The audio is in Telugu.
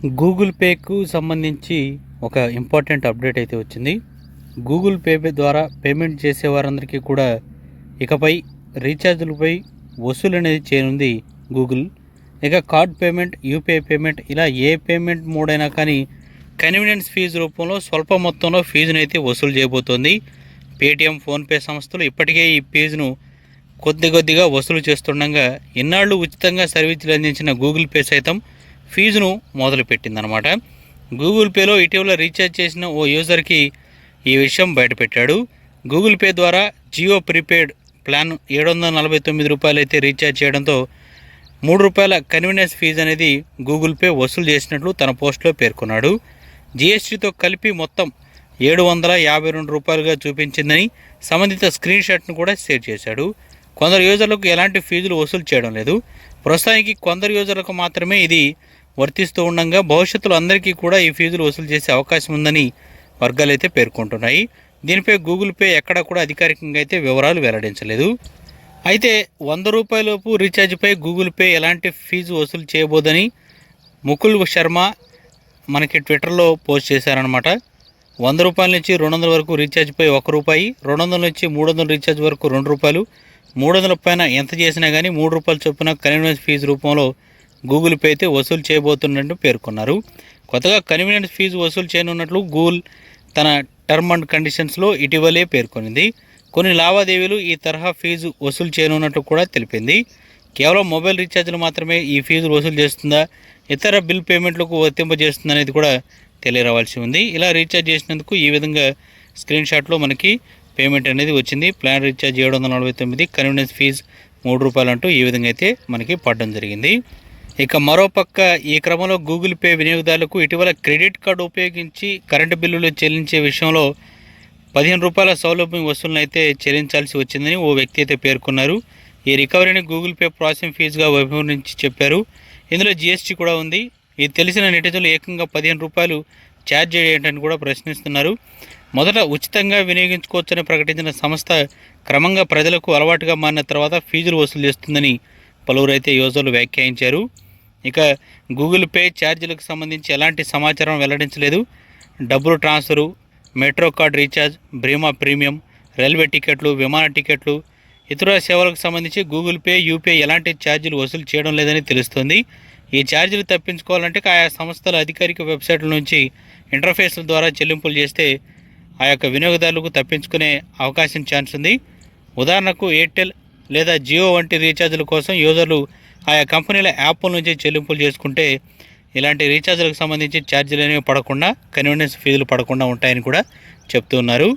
గూగుల్ పేకు సంబంధించి ఒక ఇంపార్టెంట్ అప్డేట్ అయితే వచ్చింది. గూగుల్ పే ద్వారా పేమెంట్ చేసే వారందరికీ కూడా ఇకపై రీఛార్జులపై వసూలు అనేది చేయనుంది గూగుల్ ఇక కార్డ్ పేమెంట్ యూపీఐ పేమెంట్ ఇలా ఏ పేమెంట్ మోడ్ అయినా కానీ కన్వీనియన్స్ ఫీజు రూపంలో స్వల్ప మొత్తంలో ఫీజునైతే అయితే వసూలు చేయబోతోంది. పేటీఎం ఫోన్పే సంస్థలు ఇప్పటికే ఈ ఫీజును కొద్ది కొద్దిగా వసూలు చేస్తుండగా ఇన్నాళ్ళు ఉచితంగా సర్వీసులు అందించిన గూగుల్ పే సైతం ఫీజును మొదలుపెట్టిందనమాట. గూగుల్ పేలో ఇటీవల రీఛార్జ్ చేసిన ఓ యూజర్కి ఈ విషయం బయటపెట్టాడు. గూగుల్ పే ద్వారా జియో ప్రీపెయిడ్ ప్లాన్ ఏడు వందల నలభై తొమ్మిది రూపాయలు అయితే రీఛార్జ్ చేయడంతో మూడు రూపాయల కన్వీనియన్స్ ఫీజు అనేది గూగుల్ పే వసూలు చేసినట్లు తన పోస్ట్లో పేర్కొన్నాడు. జీఎస్టీతో కలిపి మొత్తం ఏడు వందల యాభై రెండు రూపాయలుగా చూపించిందని సంబంధిత స్క్రీన్ షాట్ను కూడా షేర్ చేశాడు. కొందరు యూజర్లకు ఎలాంటి ఫీజులు వసూలు చేయడం లేదు. ప్రస్తుతానికి కొందరు యూజర్లకు మాత్రమే ఇది వర్తిస్తూ ఉండగా భవిష్యత్తులో అందరికీ కూడా ఈ ఫీజులు వసూలు చేసే అవకాశం ఉందని వర్గాలు అయితే పేర్కొంటున్నాయి. దీనిపై గూగుల్ పే ఎక్కడ కూడా అధికారికంగా అయితే వివరాలు వెల్లడించలేదు. అయితే వంద రూపాయలలోపు రీఛార్జ్పై గూగుల్ పే ఎలాంటి ఫీజు వసూలు చేయబోదని ముకుల్ శర్మ మనకి ట్విట్టర్లో పోస్ట్ చేశారనమాట వంద రూపాయల నుంచి రెండు వందల వరకు రీఛార్జ్పై ఒక రూపాయి రెండు వందల నుంచి మూడు వందల రీఛార్జ్ వరకు రెండు రూపాయలు మూడు వందల పైన ఎంత చేసినా కానీ మూడు రూపాయలు చొప్పున కన్వీనియన్స్ ఫీజు రూపంలో గూగుల్ పే అయితే వసూలు చేయబోతున్నట్టు పేర్కొన్నారు. కొత్తగా కన్వీనియన్స్ ఫీజు వసూలు చేయనున్నట్లు గూగుల్ తన టర్మ్ అండ్ కండిషన్స్లో ఇటీవలే పేర్కొనింది. కొన్ని లావాదేవీలు ఈ తరహా ఫీజు వసూలు చేయనున్నట్లు కూడా తెలిపింది. కేవలం మొబైల్ రీఛార్జ్లు మాత్రమే ఈ ఫీజులు వసూలు చేస్తుందా ఇతర బిల్ పేమెంట్లకు వర్తింపజేస్తుంది అనేది కూడా తెలియరావాల్సి ఉంది. ఇలా రీఛార్జ్ చేసినందుకు ఈ విధంగా స్క్రీన్ షాట్లో మనకి పేమెంట్ అనేది వచ్చింది. ప్లాన్ రీఛార్జ్ ఏడు వందల నలభై తొమ్మిది కన్వీనియన్స్ ఫీజు మూడు రూపాయలు అంటూ ఈ విధంగా అయితే మనకి పడడం జరిగింది. ఇక మరోపక్క ఈ క్రమంలో గూగుల్ పే వినియోగదారులకు ఇటీవల క్రెడిట్ కార్డు ఉపయోగించి కరెంటు బిల్లులు చెల్లించే విషయంలో పదిహేను రూపాయల సౌలభ్యం వసూలను అయితే చెల్లించాల్సి వచ్చిందని ఓ వ్యక్తి అయితే పేర్కొన్నారు. ఈ రికవరీని గూగుల్ పే ప్రాసెసింగ్ ఫీజుగా వివరించి చెప్పారు. ఇందులో జిఎస్టీ కూడా ఉంది. ఇది తెలిసిన నెటిజన్లు ఏకంగా పదిహేను రూపాయలు ఛార్జ్ చేయటని కూడా ప్రశ్నిస్తున్నారు. మొదట ఉచితంగా వినియోగించుకోవచ్చని ప్రకటించిన సంస్థ క్రమంగా ప్రజలకు అలవాటుగా మారిన తర్వాత ఫీజులు వసూలు చేస్తుందని పలువురు అయితే యూజర్లు వ్యాఖ్యానించారు ఇక గూగుల్ పే ఛార్జీలకు సంబంధించి ఎలాంటి సమాచారం వెల్లడించలేదు. డబ్బులు ట్రాన్స్ఫరు మెట్రో కార్డ్ రీఛార్జ్ బ్రీమా ప్రీమియం రైల్వే టికెట్లు విమాన టికెట్లు ఇతర సేవలకు సంబంధించి గూగుల్ పే యూపీఐ ఎలాంటి ఛార్జీలు వసూలు చేయడం లేదని తెలుస్తుంది. ఈ ఛార్జీలు తప్పించుకోవాలంటే ఆయా సంస్థల అధికారిక వెబ్సైట్ల నుంచి ఇంటర్ఫేస్ల ద్వారా చెల్లింపులు చేస్తే ఆ యొక్క వినియోగదారులకు తప్పించుకునే అవకాశం ఛాన్స్ ఉంది. ఉదాహరణకు ఎయిర్టెల్ లేదా జియో వంటి రీఛార్జీల కోసం యూజర్లు ఆయా కంపెనీల యాప్ల నుంచి చెల్లింపులు చేసుకుంటే ఇలాంటి రీఛార్జ్లకు సంబంధించి ఛార్జీలు అనేవి పడకుండా కన్వీనియన్స్ ఫీజులు పడకుండా ఉంటాయని కూడా చెప్తున్నారు.